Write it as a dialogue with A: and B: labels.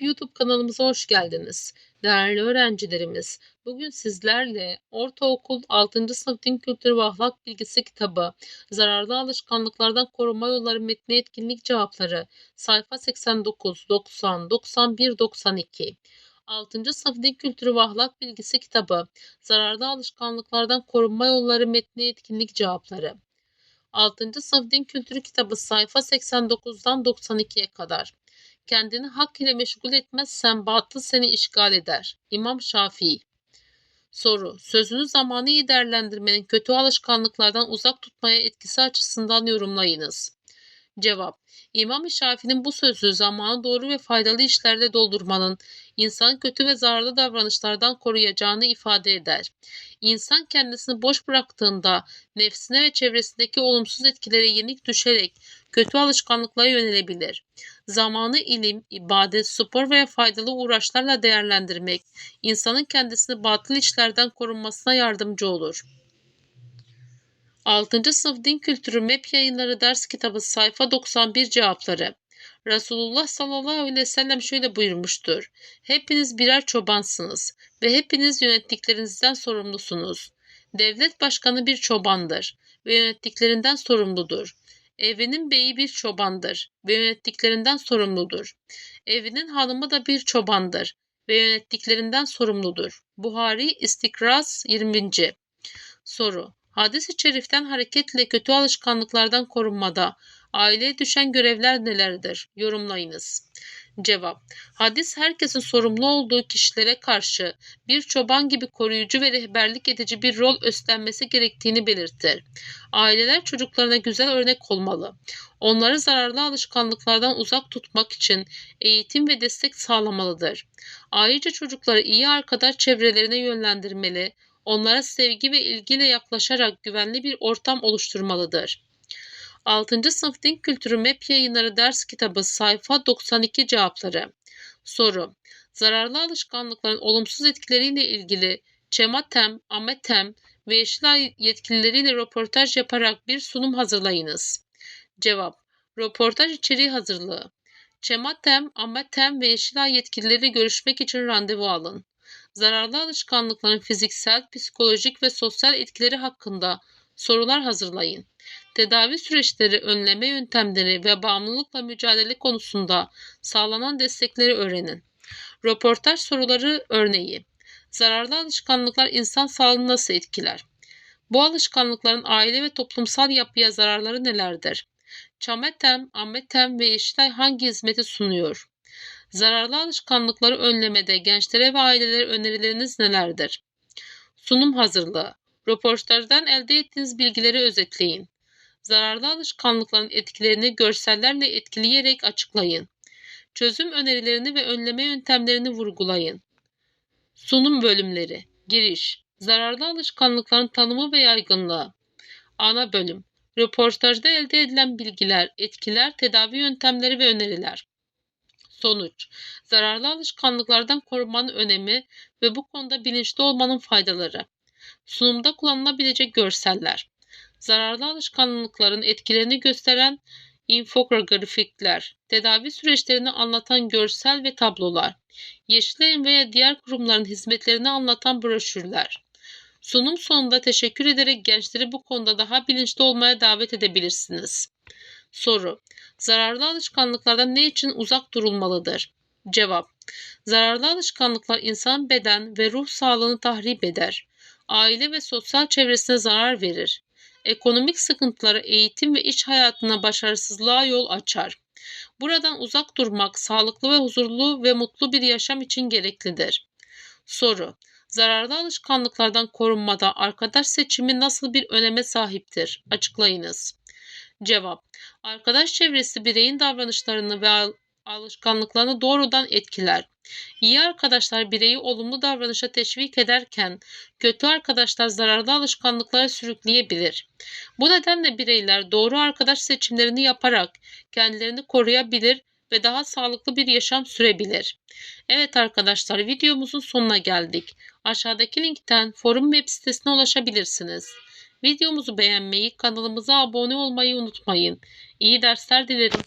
A: YouTube kanalımıza hoş geldiniz. Değerli öğrencilerimiz, bugün sizlerle Ortaokul 6. Sınıf Din Kültürü ve Ahlak Bilgisi kitabı, Zararlı Alışkanlıklardan Korunma Yolları Metni Etkinlik Cevapları, sayfa 89, 90, 91, 92. 6. Sınıf Din Kültürü ve Ahlak Bilgisi kitabı, Zararlı Alışkanlıklardan Korunma Yolları Metni Etkinlik Cevapları. 6. Sınıf Din Kültürü kitabı sayfa 89'dan 92'ye kadar. Kendini hak ile meşgul etmezsen batıl seni işgal eder. İmam Şafii Soru. Sözünü zamanı iyi değerlendirmenin kötü alışkanlıklardan uzak tutmaya etkisi açısından yorumlayınız. Cevap. İmam Şafii'nin bu sözü zamanı doğru ve faydalı işlerle doldurmanın insanı kötü ve zararlı davranışlardan koruyacağını ifade eder. İnsan kendisini boş bıraktığında nefsine ve çevresindeki olumsuz etkilere yenik düşerek kötü alışkanlıklara yönelebilir. Zamanı ilim, ibadet, spor veya faydalı uğraşlarla değerlendirmek insanın kendisini batıl işlerden korunmasına yardımcı olur. 6. Sınıf Din Kültürü MEP Yayınları Ders Kitabı sayfa 91 cevapları. Resulullah sallallahu aleyhi ve sellem şöyle buyurmuştur. Hepiniz birer çobansınız ve hepiniz yönettiklerinizden sorumlusunuz. Devlet başkanı bir çobandır ve yönettiklerinden sorumludur. Evinin beyi bir çobandır ve yönettiklerinden sorumludur. Evinin hanımı da bir çobandır ve yönettiklerinden sorumludur. Buhari İstikraz 20. Soru Hadis-i şeriften hareketle kötü alışkanlıklardan korunmada aileye düşen görevler nelerdir? Yorumlayınız. Cevap Hadis herkesin sorumlu olduğu kişilere karşı bir çoban gibi koruyucu ve rehberlik edici bir rol üstlenmesi gerektiğini belirtir. Aileler çocuklarına güzel örnek olmalı. Onları zararlı alışkanlıklardan uzak tutmak için eğitim ve destek sağlamalıdır. Ayrıca çocukları iyi arkadaş çevrelerine yönlendirmeli, onlara sevgi ve ilgiyle yaklaşarak güvenli bir ortam oluşturmalıdır. 6. Sınıf Din Kültürü MEP Yayınları Ders Kitabı sayfa 92 cevapları. Soru. Zararlı alışkanlıkların olumsuz etkileriyle ilgili Çematem, Ametem ve Yeşilay yetkilileriyle röportaj yaparak bir sunum hazırlayınız. Cevap. Röportaj içeriği hazırlığı. Çematem, Ametem ve Yeşilay yetkilileri görüşmek için randevu alın. Zararlı alışkanlıkların fiziksel, psikolojik ve sosyal etkileri hakkında sorular hazırlayın. Tedavi süreçleri, önleme yöntemleri ve bağımlılıkla mücadele konusunda sağlanan destekleri öğrenin. Röportaj soruları örneği. Zararlı alışkanlıklar insan sağlığını nasıl etkiler? Bu alışkanlıkların aile ve toplumsal yapıya zararları nelerdir? Çametem, Ametem ve Yeşilay hangi hizmeti sunuyor? Zararlı alışkanlıkları önlemede gençlere ve ailelere önerileriniz nelerdir? Sunum hazırlığı. Röportajdan elde ettiğiniz bilgileri özetleyin. Zararlı alışkanlıkların etkilerini görsellerle etkileyerek açıklayın. Çözüm önerilerini ve önleme yöntemlerini vurgulayın. Sunum bölümleri. Giriş. Zararlı alışkanlıkların tanımı ve yaygınlığı. Ana bölüm. Röportajda elde edilen bilgiler, etkiler, tedavi yöntemleri ve öneriler. Sonuç. Zararlı alışkanlıklardan korunmanın önemi ve bu konuda bilinçli olmanın faydaları. Sunumda kullanılabilecek görseller. Zararlı alışkanlıkların etkilerini gösteren infografikler, tedavi süreçlerini anlatan görsel ve tablolar, Yeşilay'ın veya diğer kurumların hizmetlerini anlatan broşürler. Sunum sonunda teşekkür ederek gençleri bu konuda daha bilinçli olmaya davet edebilirsiniz. Soru. Zararlı alışkanlıklardan ne için uzak durulmalıdır? Cevap. Zararlı alışkanlıklar insan beden ve ruh sağlığını tahrip eder. Aile ve sosyal çevresine zarar verir. Ekonomik sıkıntılara, eğitim ve iş hayatına başarısızlığa yol açar. Buradan uzak durmak sağlıklı ve huzurlu ve mutlu bir yaşam için gereklidir. Soru. Zararlı alışkanlıklardan korunmada arkadaş seçimi nasıl bir öneme sahiptir? Açıklayınız. Cevap. Arkadaş çevresi bireyin davranışlarını ve alışkanlıklarını doğrudan etkiler. İyi arkadaşlar bireyi olumlu davranışa teşvik ederken kötü arkadaşlar zararlı alışkanlıklara sürükleyebilir. Bu nedenle bireyler doğru arkadaş seçimlerini yaparak kendilerini koruyabilir ve daha sağlıklı bir yaşam sürebilir. Evet arkadaşlar videomuzun sonuna geldik. Aşağıdaki linkten forum web sitesine ulaşabilirsiniz. Videomuzu beğenmeyi, kanalımıza abone olmayı unutmayın. İyi dersler dilerim.